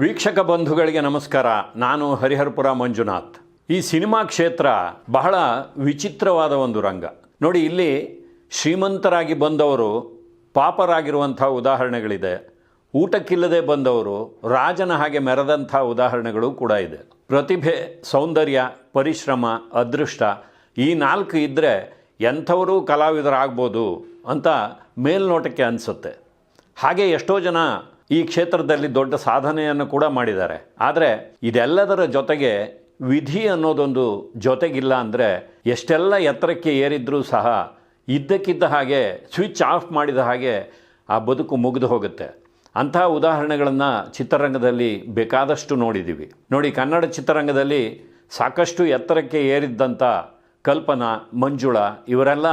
ವೀಕ್ಷಕ ಬಂಧುಗಳಿಗೆ ನಮಸ್ಕಾರ. ನಾನು ಹರಿಹರಪುರ ಮಂಜುನಾಥ್. ಈ ಸಿನಿಮಾ ಕ್ಷೇತ್ರ ಬಹಳ ವಿಚಿತ್ರವಾದ ಒಂದು ರಂಗ. ನೋಡಿ, ಇಲ್ಲಿ ಶ್ರೀಮಂತರಾಗಿ ಬಂದವರು ಪಾಪರಾಗಿರುವಂಥ ಉದಾಹರಣೆಗಳಿದೆ. ಊಟಕ್ಕಿಲ್ಲದೆ ಬಂದವರು ರಾಜನ ಹಾಗೆ ಮೆರೆದಂಥ ಉದಾಹರಣೆಗಳು ಕೂಡ ಇದೆ. ಪ್ರತಿಭೆ, ಸೌಂದರ್ಯ, ಪರಿಶ್ರಮ, ಅದೃಷ್ಟ ಈ ನಾಲ್ಕು ಇದ್ದರೆ ಎಂಥವರು ಕಲಾವಿದರಾಗ್ಬೋದು ಅಂತ ಮೇಲ್ನೋಟಕ್ಕೆ ಅನಿಸುತ್ತೆ. ಹಾಗೆ ಎಷ್ಟೋ ಜನ ಈ ಕ್ಷೇತ್ರದಲ್ಲಿ ದೊಡ್ಡ ಸಾಧನೆಯನ್ನು ಕೂಡ ಮಾಡಿದ್ದಾರೆ. ಆದರೆ ಇದೆಲ್ಲದರ ಜೊತೆಗೆ ವಿಧಿ ಅನ್ನೋದೊಂದು ಜೊತೆಗಿಲ್ಲ ಅಂದರೆ ಎಷ್ಟೆಲ್ಲ ಎತ್ತರಕ್ಕೆ ಏರಿದ್ರೂ ಸಹ ಇದ್ದಕ್ಕಿದ್ದ ಹಾಗೆ ಸ್ವಿಚ್ ಆಫ್ ಮಾಡಿದ ಹಾಗೆ ಆ ಬದುಕು ಮುಗಿದು ಹೋಗುತ್ತೆ. ಅಂತಹ ಉದಾಹರಣೆಗಳನ್ನು ಚಿತ್ರರಂಗದಲ್ಲಿ ಬೇಕಾದಷ್ಟು ನೋಡಿದ್ದೀವಿ ನೋಡಿ, ಕನ್ನಡ ಚಿತ್ರರಂಗದಲ್ಲಿ ಸಾಕಷ್ಟು ಎತ್ತರಕ್ಕೆ ಏರಿದ್ದಂಥ ಕಲ್ಪನಾ, ಮಂಜುಳಾ ಇವರೆಲ್ಲ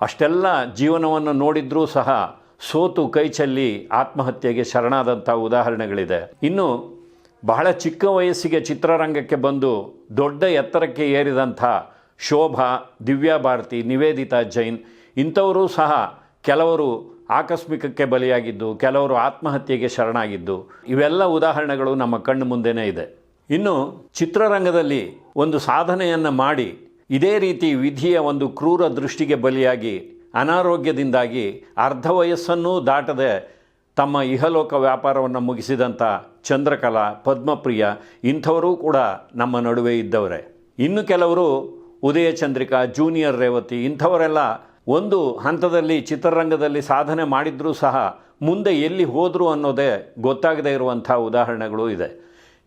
ಅಷ್ಟೆಲ್ಲ ಜೀವನವನ್ನು ನೋಡಿದ್ರೂ ಸಹ ಸೋತು ಕೈ ಚೆಲ್ಲಿ ಆತ್ಮಹತ್ಯೆಗೆ ಶರಣಾದಂಥ ಉದಾಹರಣೆಗಳಿದೆ. ಇನ್ನು ಬಹಳ ಚಿಕ್ಕ ವಯಸ್ಸಿಗೆ ಚಿತ್ರರಂಗಕ್ಕೆ ಬಂದು ದೊಡ್ಡ ಎತ್ತರಕ್ಕೆ ಏರಿದಂಥ ಶೋಭಾ, ದಿವ್ಯಾ ಭಾರತಿ, ನಿವೇದಿತಾ ಜೈನ್ ಇಂಥವರು ಸಹ ಕೆಲವರು ಆಕಸ್ಮಿಕಕ್ಕೆ ಬಲಿಯಾಗಿದ್ದು, ಕೆಲವರು ಆತ್ಮಹತ್ಯೆಗೆ ಶರಣಾಗಿದ್ದು, ಇವೆಲ್ಲ ಉದಾಹರಣೆಗಳು ನಮ್ಮ ಕಣ್ಣು ಮುಂದೆನೇ ಇದೆ. ಇನ್ನು ಚಿತ್ರರಂಗದಲ್ಲಿ ಒಂದು ಸಾಧನೆಯನ್ನು ಮಾಡಿ ಇದೇ ರೀತಿ ವಿಧಿಯ ಒಂದು ಕ್ರೂರ ದೃಷ್ಟಿಗೆ ಬಲಿಯಾಗಿ ಅನಾರೋಗ್ಯದಿಂದಾಗಿ ಅರ್ಧ ವಯಸ್ಸನ್ನೂ ದಾಟದೆ ತಮ್ಮ ಇಹಲೋಕ ವ್ಯಾಪಾರವನ್ನು ಮುಗಿಸಿದಂಥ ಚಂದ್ರಕಲಾ, ಪದ್ಮಪ್ರಿಯ ಇಂಥವರೂ ಕೂಡ ನಮ್ಮ ನಡುವೆ ಇದ್ದವರೇ. ಇನ್ನು ಕೆಲವರು ಉದಯ ಚಂದ್ರಿಕಾ ಜೂನಿಯರ್ ರೇವತಿ ಇಂಥವರೆಲ್ಲ ಒಂದು ಹಂತದಲ್ಲಿ ಚಿತ್ರರಂಗದಲ್ಲಿ ಸಾಧನೆ ಮಾಡಿದರೂ ಸಹ ಮುಂದೆ ಎಲ್ಲಿ ಹೋದರು ಅನ್ನೋದೇ ಗೊತ್ತಾಗದೇ ಇರುವಂಥ ಉದಾಹರಣೆಗಳು ಇದೆ.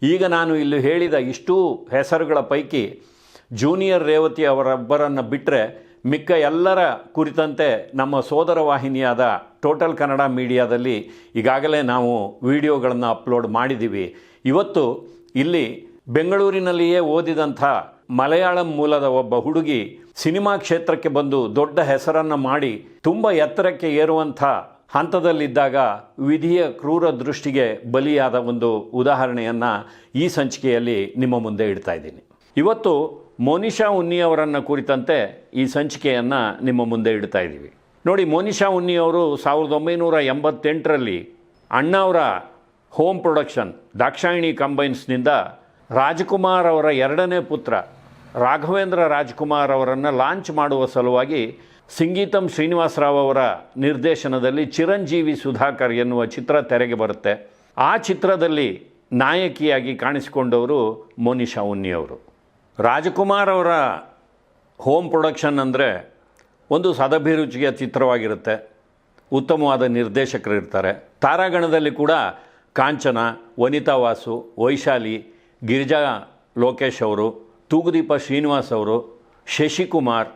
ಈಗ ನಾನು ಇಲ್ಲಿ ಹೇಳಿದ ಇಷ್ಟೂ ಹೆಸರುಗಳ ಪೈಕಿ ಜೂನಿಯರ್ ರೇವತಿ ಅವರೊಬ್ಬರನ್ನು ಬಿಟ್ಟರೆ ಮಿಕ್ಕ ಎಲ್ಲರ ಕುರಿತಂತೆ ನಮ್ಮ ಸೋದರ ವಾಹಿನಿಯಾದ ಟೋಟಲ್ ಕನ್ನಡ ಮೀಡಿಯಾದಲ್ಲಿ ಈಗಾಗಲೇ ನಾವು ವಿಡಿಯೋಗಳನ್ನು ಅಪ್ಲೋಡ್ ಮಾಡಿದ್ದೀವಿ. ಇವತ್ತು ಇಲ್ಲಿ ಬೆಂಗಳೂರಿನಲ್ಲಿಯೇ ಓದಿದಂಥ ಮಲಯಾಳಂ ಮೂಲದ ಒಬ್ಬ ಹುಡುಗಿ ಸಿನಿಮಾ ಕ್ಷೇತ್ರಕ್ಕೆ ಬಂದು ದೊಡ್ಡ ಹೆಸರನ್ನು ಮಾಡಿ ತುಂಬ ಎತ್ತರಕ್ಕೆ ಏರುವಂಥ ಹಂತದಲ್ಲಿದ್ದಾಗ ವಿಧಿಯ ಕ್ರೂರ ದೃಷ್ಟಿಗೆ ಬಲಿಯಾದ ಒಂದು ಉದಾಹರಣೆಯನ್ನು ಈ ಸಂಚಿಕೆಯಲ್ಲಿ ನಿಮ್ಮ ಮುಂದೆ ಇಡ್ತಾ ಇದ್ದೀನಿ. ಇವತ್ತು ಮೋನಿಶಾ ಉನ್ನಿಯವರನ್ನು ಕುರಿತಂತೆ ಈ ಸಂಚಿಕೆಯನ್ನು ನಿಮ್ಮ ಮುಂದೆ ಇಡ್ತಾ ಇದ್ದೀವಿ. ನೋಡಿ ಮೋನಿಶಾ ಉನ್ನಿಯವರು ಸಾವಿರದ ಒಂಬೈನೂರ ಎಂಬತ್ತೆಂಟರಲ್ಲಿ ಅಣ್ಣವರ ಹೋಮ್ ಪ್ರೊಡಕ್ಷನ್, ದಾಕ್ಷಾಯಿಣಿ ಕಂಬೈನ್ಸ್ನಿಂದ ರಾಜ್ಕುಮಾರ್ ಅವರ ಎರಡನೇ ಪುತ್ರ, ರಾಘವೇಂದ್ರ ರಾಜ್ಕುಮಾರ್ ಅವರನ್ನು ಲಾಂಚ್ ಮಾಡುವ ಸಲುವಾಗಿ ಸಿಂಗೀತಂ ಶ್ರೀನಿವಾಸರಾವ್ ಅವರ ನಿರ್ದೇಶನದಲ್ಲಿ ಚಿರಂಜೀವಿ ಸುಧಾಕರ್ ಎನ್ನುವ ಚಿತ್ರ ತೆರೆಗೆ ಬರುತ್ತೆ. ಆ ಚಿತ್ರದಲ್ಲಿ ನಾಯಕಿಯಾಗಿ ಕಾಣಿಸಿಕೊಂಡವರು ಮೋನಿಶಾ ಉನ್ನಿಯವರು ರಾಜಕುಮಾರ್ ಅವರ ಹೋಮ್ ಪ್ರೊಡಕ್ಷನ್ ಅಂದರೆ ಒಂದು ಸದಭಿರುಚಿಯ ಚಿತ್ರವಾಗಿರುತ್ತೆ. ಉತ್ತಮವಾದ ನಿರ್ದೇಶಕರು ಇರ್ತಾರೆ. ತಾರಾಗಣದಲ್ಲಿ ಕೂಡ ಕಾಂಚನ, ವನಿತಾ ವಾಸು, ವೈಶಾಲಿ, ಗಿರಿಜಾ ಲೋಕೇಶ್ ಅವರು, ತೂಗುದೀಪ ಶ್ರೀನಿವಾಸ್ ಅವರು, ಶಶಿಕುಮಾರ್,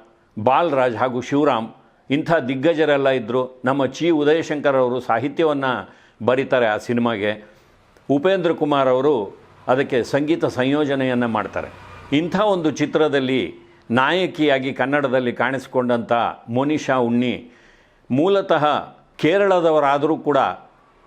ಬಾಲರಾಜ್ ಹಾಗೂ ಶಿವರಾಮ್ ಇಂಥ ದಿಗ್ಗಜರೆಲ್ಲ ಇದ್ದರು ನಮ್ಮ ಚಿ ಉದಯಶಂಕರ್ ಅವರು ಸಾಹಿತ್ಯವನ್ನು ಬರೀತಾರೆ ಆ ಸಿನಿಮಾಗೆ. ಉಪೇಂದ್ರ ಕುಮಾರ್ ಅವರು ಅದಕ್ಕೆ ಸಂಗೀತ ಸಂಯೋಜನೆಯನ್ನು ಮಾಡ್ತಾರೆ. ಇಂಥ ಒಂದು ಚಿತ್ರದಲ್ಲಿ ನಾಯಕಿಯಾಗಿ ಕನ್ನಡದಲ್ಲಿ ಕಾಣಿಸಿಕೊಂಡಂಥ ಮೋನಿಶಾ ಉಣ್ಣಿ ಮೂಲತಃ ಕೇರಳದವರಾದರೂ ಕೂಡ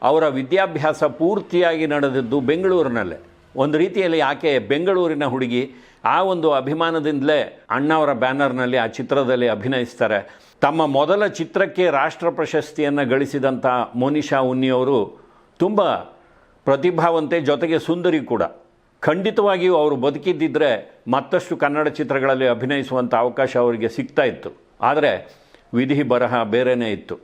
ಅವರ ವಿದ್ಯಾಭ್ಯಾಸ ಪೂರ್ತಿಯಾಗಿ ನಡೆದಿದ್ದು ಬೆಂಗಳೂರಿನಲ್ಲೇ. ಒಂದು ರೀತಿಯಲ್ಲಿ ಆಕೆ ಬೆಂಗಳೂರಿನ ಹುಡುಗಿ. ಆ ಒಂದು ಅಭಿಮಾನದಿಂದಲೇ ಅಣ್ಣವರ ಬ್ಯಾನರ್ನಲ್ಲಿ ಆ ಚಿತ್ರದಲ್ಲಿ ಅಭಿನಯಿಸ್ತಾರೆ. ತಮ್ಮ ಮೊದಲ ಚಿತ್ರಕ್ಕೆ ರಾಷ್ಟ್ರ ಪ್ರಶಸ್ತಿಯನ್ನು ಗಳಿಸಿದಂಥ ಮೋನಿಶಾ ಉನ್ನಿಯವರು ತುಂಬ ಪ್ರತಿಭಾವಂತೆ ಜೊತೆಗೆ ಸುಂದರಿ ಕೂಡ. ಖಂಡಿತವಾಗಿಯೂ ಅವರು ಬದುಕಿದ್ದಿದ್ದರೆ ಮತ್ತಷ್ಟು ಕನ್ನಡ ಚಿತ್ರಗಳಲ್ಲಿ ಅಭಿನಯಿಸುವಂಥ ಅವಕಾಶ ಅವರಿಗೆ ಸಿಗ್ತಾ ಇತ್ತು. ಆದರೆ ವಿಧಿ ಬರಹ ಬೇರೆಯೇ ಇತ್ತು.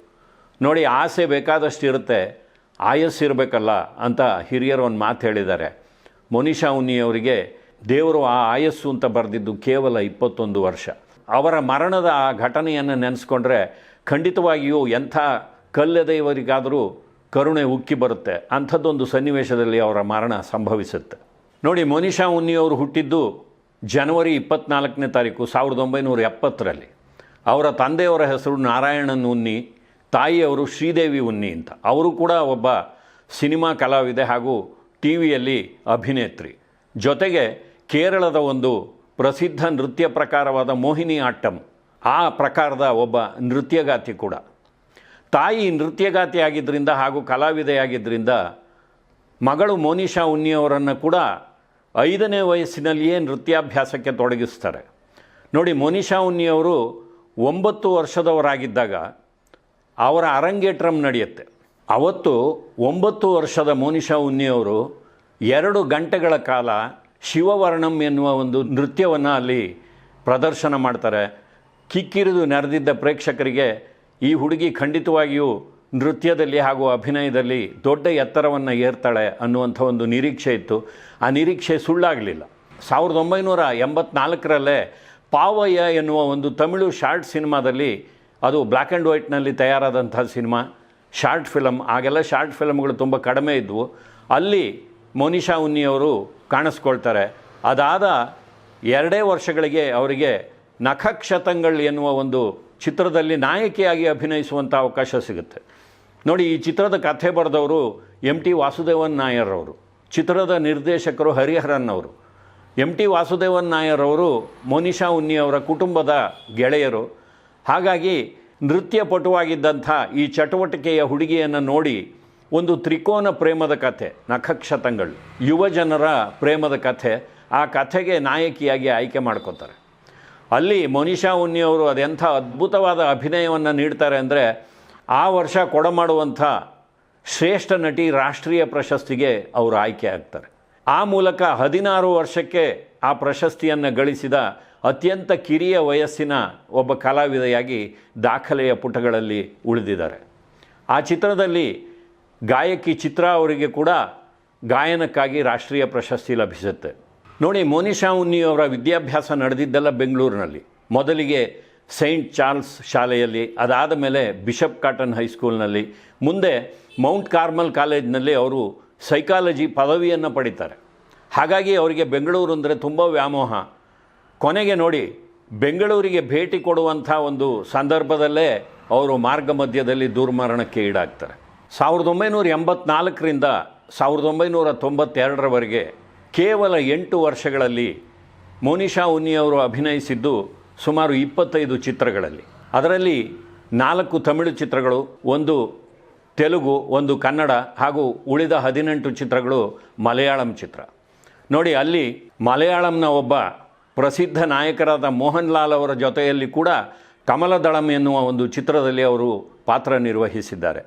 ನೋಡಿ, ಆಸೆ ಬೇಕಾದಷ್ಟು ಇರುತ್ತೆ ಆಯಸ್ಸಿರಬೇಕಲ್ಲ ಅಂತ ಹಿರಿಯರು ಒಂದು ಮಾತು ಹೇಳಿದ್ದಾರೆ. ಮೋನಿಶಾ ಉನ್ನಿಯವರಿಗೆ ದೇವರು ಆ ಆಯಸ್ಸು ಅಂತ ಬರೆದಿದ್ದು ಕೇವಲ ಇಪ್ಪತ್ತೊಂದು ವರ್ಷ. ಅವರ ಮರಣದ ಆ ಘಟನೆಯನ್ನು ನೆನೆಸ್ಕೊಂಡ್ರೆ ಖಂಡಿತವಾಗಿಯೂ ಎಂಥ ಕಲ್ಲೆದೆಯವರಿಗಾದರೂ ಕರುಣೆ ಉಕ್ಕಿ ಬರುತ್ತೆ. ಅಂಥದ್ದೊಂದು ಸನ್ನಿವೇಶದಲ್ಲಿ ಅವರ ಮರಣ ಸಂಭವಿಸುತ್ತೆ. ನೋಡಿ ಮೋನಿಶಾ ಉನ್ನಿಯವರು ಹುಟ್ಟಿದ್ದು ಜನವರಿ ಇಪ್ಪತ್ನಾಲ್ಕನೇ ತಾರೀಕು, ಸಾವಿರದ ಒಂಬೈನೂರ ಎಪ್ಪತ್ತರಲ್ಲಿ. ಅವರ ತಂದೆಯವರ ಹೆಸರು ನಾರಾಯಣನ್ ಉನ್ನಿ, ತಾಯಿಯವರು ಶ್ರೀದೇವಿ ಉನ್ನಿ ಅಂತ. ಅವರು ಕೂಡ ಒಬ್ಬ ಸಿನಿಮಾ ಕಲಾವಿದೆ ಹಾಗೂ ಟಿ ವಿಯಲ್ಲಿ ಅಭಿನೇತ್ರಿ. ಜೊತೆಗೆ ಕೇರಳದ ಒಂದು ಪ್ರಸಿದ್ಧ ನೃತ್ಯ ಪ್ರಕಾರವಾದ ಮೋಹಿನಿ ಆಟ್ಟಂ, ಆ ಪ್ರಕಾರದ ಒಬ್ಬ ನೃತ್ಯಗಾತಿ ಕೂಡ. ತಾಯಿ ನೃತ್ಯಗಾತಿ ಆಗಿದ್ದರಿಂದ ಹಾಗೂ ಕಲಾವಿದೆಯಾಗಿದ್ದರಿಂದ ಮಗಳು ಮೋನಿಶಾ ಉನ್ನಿಯವರನ್ನು ಕೂಡ ಐದನೇ ವಯಸ್ಸಿನಲ್ಲಿಯೇ ನೃತ್ಯಾಭ್ಯಾಸಕ್ಕೆ ತೊಡಗಿಸ್ತಾರೆ. ನೋಡಿ ಮೋನಿಶಾ ಉನ್ನಿಯವರು ಒಂಬತ್ತು ವರ್ಷದವರಾಗಿದ್ದಾಗ ಅವರ ಅರಂಗೇಟ್ರಮ್ ನಡೆಯುತ್ತೆ. ಅವತ್ತು ಒಂಬತ್ತು ವರ್ಷದ ಮೋನಿಶಾ ಉನ್ನಿಯವರು ಎರಡು ಗಂಟೆಗಳ ಕಾಲ ಶಿವವರ್ಣಂ ಎನ್ನುವ ಒಂದು ನೃತ್ಯವನ್ನು ಅಲ್ಲಿ ಪ್ರದರ್ಶನ ಮಾಡ್ತಾರೆ. ಕಿಕ್ಕಿರಿದು ನೆರೆದಿದ್ದ ಪ್ರೇಕ್ಷಕರಿಗೆ ಈ ಹುಡುಗಿ ಖಂಡಿತವಾಗಿಯೂ ನೃತ್ಯದಲ್ಲಿ ಹಾಗೂ ಅಭಿನಯದಲ್ಲಿ ದೊಡ್ಡ ಎತ್ತರವನ್ನು ಏರ್ತಾಳೆ ಅನ್ನುವಂಥ ಒಂದು ನಿರೀಕ್ಷೆ ಇತ್ತು. ಆ ನಿರೀಕ್ಷೆ ಸುಳ್ಳಾಗಲಿಲ್ಲ. ಸಾವಿರದ ಒಂಬೈನೂರ ಎಂಬತ್ನಾಲ್ಕರಲ್ಲೇ ಪಾವಯ್ಯ ಎನ್ನುವ ಒಂದು ತಮಿಳು ಶಾರ್ಟ್ ಸಿನಿಮಾದಲ್ಲಿ ಅದು ಬ್ಲ್ಯಾಕ್ ಆ್ಯಂಡ್ ವೈಟ್ನಲ್ಲಿ ತಯಾರಾದಂಥ ಸಿನಿಮಾ. ಶಾರ್ಟ್ ಫಿಲಮ್ ಆಗೆಲ್ಲ ಶಾರ್ಟ್ ಫಿಲಮ್ಗಳು ತುಂಬ ಕಡಿಮೆ ಇದ್ವು. ಅಲ್ಲಿ ಮೋನಿಶಾ ಉನ್ನಿಯವರು ಕಾಣಿಸ್ಕೊಳ್ತಾರೆ. ಅದಾದ ಎರಡೇ ವರ್ಷಗಳಿಗೆ ಅವರಿಗೆ ನಖಕ್ಷತಂಗಳ್ ಎನ್ನುವ ಒಂದು ಚಿತ್ರದಲ್ಲಿ ನಾಯಕಿಯಾಗಿ ಅಭಿನಯಿಸುವಂಥ ಅವಕಾಶ ಸಿಗುತ್ತೆ. ನೋಡಿ, ಈ ಚಿತ್ರದ ಕಥೆ ಬರೆದವರು ಎಂ ಟಿ ವಾಸುದೇವನ್ ನಾಯರ್ ಅವರು. ಚಿತ್ರದ ನಿರ್ದೇಶಕರು ಹರಿಹರನ್ ಅವರು. ಎಂ ಟಿ ವಾಸುದೇವನ್ ನಾಯರ್ ಅವರು ಮೋನಿಶಾ ಉನ್ನಿ ಅವರ ಕುಟುಂಬದ ಗೆಳೆಯರು. ಹಾಗಾಗಿ ನೃತ್ಯ ಪಟುವಾಗಿದ್ದಂಥ ಈ ಚಟುವಟಿಕೆಯ ಹುಡುಗಿಯನ್ನು ನೋಡಿ ಒಂದು ತ್ರಿಕೋನ ಪ್ರೇಮದ ಕಥೆ, ನಖಕ್ಷತಂಗಳು, ಯುವ ಜನರ ಪ್ರೇಮದ ಕಥೆ, ಆ ಕಥೆಗೆ ನಾಯಕಿಯಾಗಿ ಆಯ್ಕೆ ಮಾಡ್ಕೋತಾರೆ. ಅಲ್ಲಿ ಮೋನಿಶಾ ಉನ್ನಿ ಅವರು ಅದೆಂಥ ಅದ್ಭುತವಾದ ಅಭಿನಯವನ್ನು ನೀಡ್ತಾರೆ ಅಂದರೆ ಆ ವರ್ಷ ಕೊಡಮಾಡುವಂಥ ಶ್ರೇಷ್ಠ ನಟಿ ರಾಷ್ಟ್ರೀಯ ಪ್ರಶಸ್ತಿಗೆ ಅವರು ಆಯ್ಕೆ ಆಗ್ತಾರೆ. ಆ ಮೂಲಕ ಹದಿನಾರು ವರ್ಷಕ್ಕೆ ಆ ಪ್ರಶಸ್ತಿಯನ್ನು ಗಳಿಸಿದ ಅತ್ಯಂತ ಕಿರಿಯ ವಯಸ್ಸಿನ ಒಬ್ಬ ಕಲಾವಿದೆಯಾಗಿ ದಾಖಲೆಯ ಪುಟಗಳಲ್ಲಿ ಉಳಿದಿದ್ದಾರೆ. ಆ ಚಿತ್ರದಲ್ಲಿ ಗಾಯಕಿ ಚಿತ್ರ ಅವರಿಗೆ ಕೂಡ ಗಾಯನಕ್ಕಾಗಿ ರಾಷ್ಟ್ರೀಯ ಪ್ರಶಸ್ತಿ ಲಭಿಸುತ್ತೆ. ನೋಡಿ ಮೋನಿಶಾ ಉನ್ನಿ ಅವರ ವಿದ್ಯಾಭ್ಯಾಸ ನಡೆದಿದ್ದೆಲ್ಲ ಬೆಂಗಳೂರಿನಲ್ಲಿ. ಮೊದಲಿಗೆ ಸೈಂಟ್ ಚಾರ್ಲ್ಸ್ ಶಾಲೆಯಲ್ಲಿ, ಅದಾದ ಮೇಲೆ ಬಿಷಪ್ ಕಾಟನ್ ಹೈಸ್ಕೂಲ್ನಲ್ಲಿ ಮುಂದೆ ಮೌಂಟ್ ಕಾರ್ಮಲ್ ಕಾಲೇಜ್ನಲ್ಲಿ ಅವರು ಸೈಕಾಲಜಿ ಪದವಿಯನ್ನು ಪಡಿತಾರೆ. ಹಾಗಾಗಿ ಅವರಿಗೆ ಬೆಂಗಳೂರು ಅಂದರೆ ತುಂಬ ವ್ಯಾಮೋಹ. ಕೊನೆಗೆ ನೋಡಿ, ಬೆಂಗಳೂರಿಗೆ ಭೇಟಿ ಕೊಡುವಂಥ ಒಂದು ಸಂದರ್ಭದಲ್ಲೇ ಅವರು ಮಾರ್ಗ ಮಧ್ಯದಲ್ಲಿ ದುರ್ಮರಣಕ್ಕೆ ಈಡಾಗ್ತಾರೆ. ಸಾವಿರದ ಒಂಬೈನೂರ ಎಂಬತ್ನಾಲ್ಕರಿಂದ ಸಾವಿರದ ಒಂಬೈನೂರ ತೊಂಬತ್ತೆರಡರವರೆಗೆ ಕೇವಲ ಎಂಟು ವರ್ಷಗಳಲ್ಲಿ ಮೋನಿಶಾ ಉನ್ನಿ ಅವರು ಅಭಿನಯಿಸಿದ್ದು ಸುಮಾರು ಇಪ್ಪತ್ತೈದು ಚಿತ್ರಗಳಲ್ಲಿ. ಅದರಲ್ಲಿ ನಾಲ್ಕು ತಮಿಳು ಚಿತ್ರಗಳು, ಒಂದು ತೆಲುಗು, ಒಂದು ಕನ್ನಡ ಹಾಗೂ ಉಳಿದ ಹದಿನೆಂಟು ಚಿತ್ರಗಳು ಮಲಯಾಳಂ ಚಿತ್ರ. ನೋಡಿ, ಅಲ್ಲಿ ಮಲಯಾಳಂನ ಒಬ್ಬ ಪ್ರಸಿದ್ಧ ನಾಯಕರಾದ ಮೋಹನ್ ಲಾಲ್ ಅವರ ಜೊತೆಯಲ್ಲಿ ಕೂಡ ಕಮಲದಳಂ ಎನ್ನುವ ಒಂದು ಚಿತ್ರದಲ್ಲಿ ಅವರು ಪಾತ್ರ ನಿರ್ವಹಿಸಿದ್ದಾರೆ.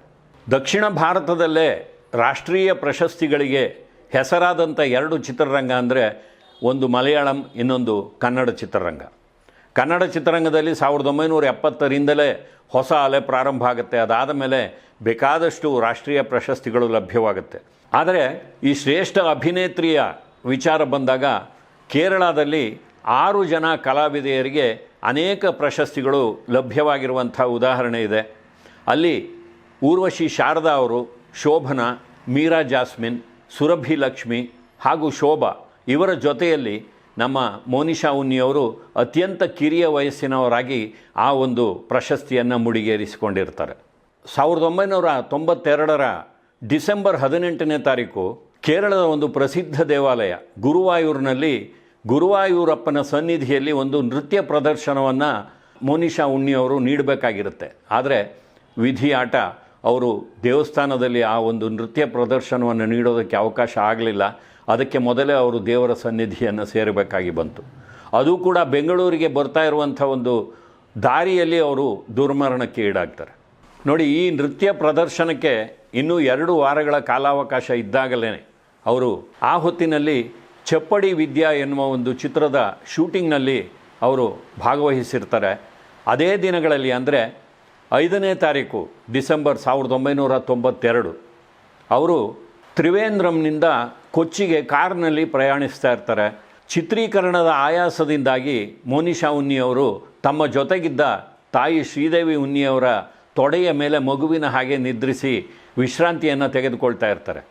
ದಕ್ಷಿಣ ಭಾರತದಲ್ಲೇ ರಾಷ್ಟ್ರೀಯ ಪ್ರಶಸ್ತಿಗಳಿಗೆ ಹೆಸರಾದಂಥ ಎರಡು ಚಿತ್ರರಂಗ ಅಂದರೆ ಒಂದು ಮಲಯಾಳಂ, ಇನ್ನೊಂದು ಕನ್ನಡ ಚಿತ್ರರಂಗ. ಕನ್ನಡ ಚಿತ್ರರಂಗದಲ್ಲಿ ಸಾವಿರದ ಒಂಬೈನೂರ ಎಪ್ಪತ್ತರಿಂದಲೇ ಹೊಸ ಅಲೆ ಪ್ರಾರಂಭ ಆಗುತ್ತೆ. ಅದಾದ ಮೇಲೆ ಬೇಕಾದಷ್ಟು ರಾಷ್ಟ್ರೀಯ ಪ್ರಶಸ್ತಿಗಳು ಲಭ್ಯವಾಗುತ್ತೆ. ಆದರೆ ಈ ಶ್ರೇಷ್ಠ ಅಭಿನೇತ್ರಿಯ ವಿಚಾರ ಬಂದಾಗ ಕೇರಳದಲ್ಲಿ ಆರು ಜನ ಕಲಾವಿದೆಯರಿಗೆ ಅನೇಕ ಪ್ರಶಸ್ತಿಗಳು ಲಭ್ಯವಾಗಿರುವಂಥ ಉದಾಹರಣೆ ಇದೆ. ಅಲ್ಲಿ ಊರ್ವಶಿ ಶಾರದಾ ಅವರು, ಶೋಭನಾ, ಮೀರಾ ಜಾಸ್ಮಿನ್, ಸುರಭಿ ಲಕ್ಷ್ಮಿ ಹಾಗೂ ಶೋಭಾ ಇವರ ಜೊತೆಯಲ್ಲಿ ನಮ್ಮ ಮೋನಿಶಾ ಉನ್ನಿಯವರು ಅತ್ಯಂತ ಕಿರಿಯ ವಯಸ್ಸಿನವರಾಗಿ ಆ ಒಂದು ಪ್ರಶಸ್ತಿಯನ್ನು ಮುಡಿಗೇರಿಸಿಕೊಂಡಿರ್ತಾರೆ. ಸಾವಿರದ ಒಂಬೈನೂರ ತೊಂಬತ್ತೆರಡರ ಡಿಸೆಂಬರ್ ಹದಿನೆಂಟನೇ ತಾರೀಕು ಕೇರಳದ ಒಂದು ಪ್ರಸಿದ್ಧ ದೇವಾಲಯ ಗುರುವಾಯೂರಿನಲ್ಲಿ ಗುರುವಾಯೂರಪ್ಪನ ಸನ್ನಿಧಿಯಲ್ಲಿ ಒಂದು ನೃತ್ಯ ಪ್ರದರ್ಶನವನ್ನು ಮೋನಿಶಾ ಉಣ್ಣಿಯವರು ನೀಡಬೇಕಾಗಿರುತ್ತೆ. ಆದರೆ ವಿಧಿ ಆಟ, ಅವರು ದೇವಸ್ಥಾನದಲ್ಲಿ ಆ ಒಂದು ನೃತ್ಯ ಪ್ರದರ್ಶನವನ್ನು ನೀಡೋದಕ್ಕೆ ಅವಕಾಶ ಆಗಲಿಲ್ಲ. ಅದಕ್ಕೆ ಮೊದಲೇ ಅವರು ದೇವರ ಸನ್ನಿಧಿಯನ್ನು ಸೇರಬೇಕಾಗಿ ಬಂತು. ಅದು ಕೂಡ ಬೆಂಗಳೂರಿಗೆ ಬರ್ತಾ ಇರುವಂಥ ಒಂದು ದಾರಿಯಲ್ಲಿ ಅವರು ದುರ್ಮರಣಕ್ಕೆ ಈಡಾಗ್ತಾರೆ. ನೋಡಿ, ಈ ನೃತ್ಯ ಪ್ರದರ್ಶನಕ್ಕೆ ಇನ್ನೂ ಎರಡು ವಾರಗಳ ಕಾಲಾವಕಾಶ ಇದ್ದಾಗಲೇ ಅವರು ಆ ಹೊತ್ತಿನಲ್ಲಿ ಚಪ್ಪಡಿ ವಿದ್ಯಾ ಎನ್ನುವ ಒಂದು ಚಿತ್ರದ ಶೂಟಿಂಗ್ನಲ್ಲಿ ಅವರು ಭಾಗವಹಿಸಿರ್ತಾರೆ. ಅದೇ ದಿನಗಳಲ್ಲಿ ಅಂದರೆ ಐದನೇ ತಾರೀಕು ಡಿಸೆಂಬರ್ ಸಾವಿರದ ಒಂಬೈನೂರ ತೊಂಬತ್ತೆರಡು. ಅವರು ತ್ರಿವೇಂದ್ರಂನಿಂದ ಕೊಚ್ಚಿಗೆ ಕಾರ್ನಲ್ಲಿ ಪ್ರಯಾಣಿಸ್ತಾ ಇರ್ತಾರೆ. ಚಿತ್ರೀಕರಣದ ಆಯಾಸದಿಂದಾಗಿ ಮೋನಿಶಾ ಉನ್ನಿಯವರು ತಮ್ಮ ಜೊತೆಗಿದ್ದ ತಾಯಿ ಶ್ರೀದೇವಿ ಉನ್ನಿಯವರ ತೊಡೆಯ ಮೇಲೆ ಮಗುವಿನ ಹಾಗೆ ನಿದ್ರಿಸಿ ವಿಶ್ರಾಂತಿಯನ್ನು ತೆಗೆದುಕೊಳ್ತಾ ಇರ್ತಾರೆ.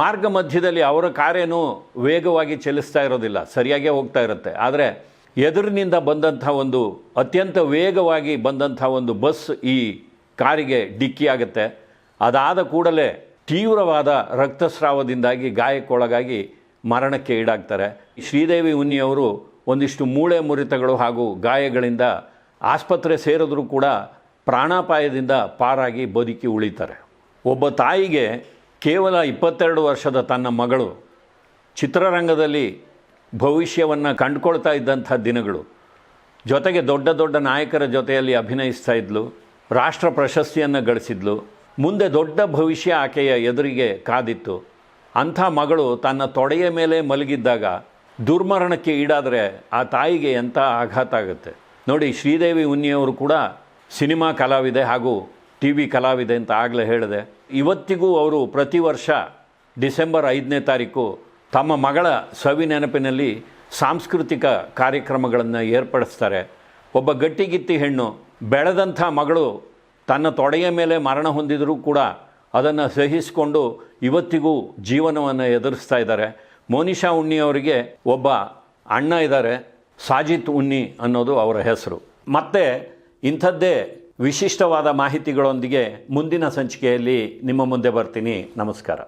ಮಾರ್ಗ ಮಧ್ಯದಲ್ಲಿ ಅವರ ಕಾರೇನು ವೇಗವಾಗಿ ಚಲಿಸ್ತಾ ಇರೋದಿಲ್ಲ, ಸರಿಯಾಗೇ ಹೋಗ್ತಾ ಇರುತ್ತೆ. ಆದರೆ ಎದುರಿನಿಂದ ಬಂದಂಥ ಒಂದು ಅತ್ಯಂತ ವೇಗವಾಗಿ ಬಂದಂಥ ಒಂದು ಬಸ್ ಈ ಕಾರಿಗೆ ಡಿಕ್ಕಿಯಾಗುತ್ತೆ ಅದಾದ ಕೂಡಲೇ ತೀವ್ರವಾದ ರಕ್ತಸ್ರಾವದಿಂದಾಗಿ, ಗಾಯಕ್ಕೊಳಗಾಗಿ ಮರಣಕ್ಕೆ ಈಡಾಗ್ತಾರೆ. ಶ್ರೀದೇವಿ ಉನ್ನಿಯವರು ಒಂದಿಷ್ಟು ಮೂಳೆ ಮುರಿತಗಳು ಹಾಗೂ ಗಾಯಗಳಿಂದ ಆಸ್ಪತ್ರೆ ಸೇರಿದ್ರೂ ಕೂಡ ಪ್ರಾಣಾಪಾಯದಿಂದ ಪಾರಾಗಿ ಬದುಕಿ ಉಳಿತಾರೆ. ಒಬ್ಬ ತಾಯಿಗೆ ಕೇವಲ ಇಪ್ಪತ್ತೆರಡು ವರ್ಷದ ತನ್ನ ಮಗಳು ಚಿತ್ರರಂಗದಲ್ಲಿ ಭವಿಷ್ಯವನ್ನು ಕಂಡುಕೊಳ್ತಾ ಇದ್ದಂಥ ದಿನಗಳು. ಜೊತೆಗೆ ದೊಡ್ಡ ದೊಡ್ಡ ನಾಯಕರ ಜೊತೆಯಲ್ಲಿ ಅಭಿನಯಿಸ್ತಾ ಇದ್ಲು, ರಾಷ್ಟ್ರ ಪ್ರಶಸ್ತಿಯನ್ನು ಗಳಿಸಿದ್ಲು. ಮುಂದೆ ದೊಡ್ಡ ಭವಿಷ್ಯ ಆಕೆಯ ಎದುರಿಗೆ ಕಾದಿತ್ತು. ಅಂಥ ಮಗಳು ತನ್ನ ತೊಡೆಯ ಮೇಲೆ ಮಲಗಿದ್ದಾಗ ದುರ್ಮರಣಕ್ಕೆ ಈಡಾದರೆ ಆ ತಾಯಿಗೆ ಎಂಥ ಆಘಾತ ಆಗುತ್ತೆ. ನೋಡಿ, ಶ್ರೀದೇವಿ ಉನ್ನಿಯವರು ಕೂಡ ಸಿನಿಮಾ ಕಲಾವಿದೆ ಹಾಗೂ ಟಿ ವಿ ಕಲಾವಿದೆ ಅಂತ ಆಗಲೇ ಹೇಳಿದೆ. ಇವತ್ತಿಗೂ ಅವರು ಪ್ರತಿ ವರ್ಷ ಡಿಸೆಂಬರ್ ಐದನೇ ತಾರೀಕು ತಮ್ಮ ಮಗಳ ಸವಿ ನೆನಪಿನಲ್ಲಿ ಸಾಂಸ್ಕೃತಿಕ ಕಾರ್ಯಕ್ರಮಗಳನ್ನು ಏರ್ಪಡಿಸ್ತಾರೆ. ಒಬ್ಬ ಗಟ್ಟಿಗಿತ್ತಿ ಹೆಣ್ಣು ಬೆಳೆದಂಥ ಮಗಳು ತನ್ನ ತೊಡೆಯ ಮೇಲೆ ಮರಣ ಹೊಂದಿದರೂ ಕೂಡ ಅದನ್ನು ಸಹಿಸಿಕೊಂಡು ಇವತ್ತಿಗೂ ಜೀವನವನ್ನು ಎದುರಿಸ್ತಾ ಇದ್ದಾರೆ. ಮೋನಿಶಾ ಉಣ್ಣಿ ಅವರಿಗೆ ಒಬ್ಬ ಅಣ್ಣ ಇದ್ದಾರೆ, ಸಾಜಿತ್ ಉನ್ನಿ ಅನ್ನೋದು ಅವರ ಹೆಸರು. ಮತ್ತೆ ಇಂಥದ್ದೇ ವಿಶಿಷ್ಟವಾದ ಮಾಹಿತಿಗಳೊಂದಿಗೆ ಮುಂದಿನ ಸಂಚಿಕೆಯಲ್ಲಿ ನಿಮ್ಮ ಮುಂದೆ ಬರ್ತೀನಿ. ನಮಸ್ಕಾರ.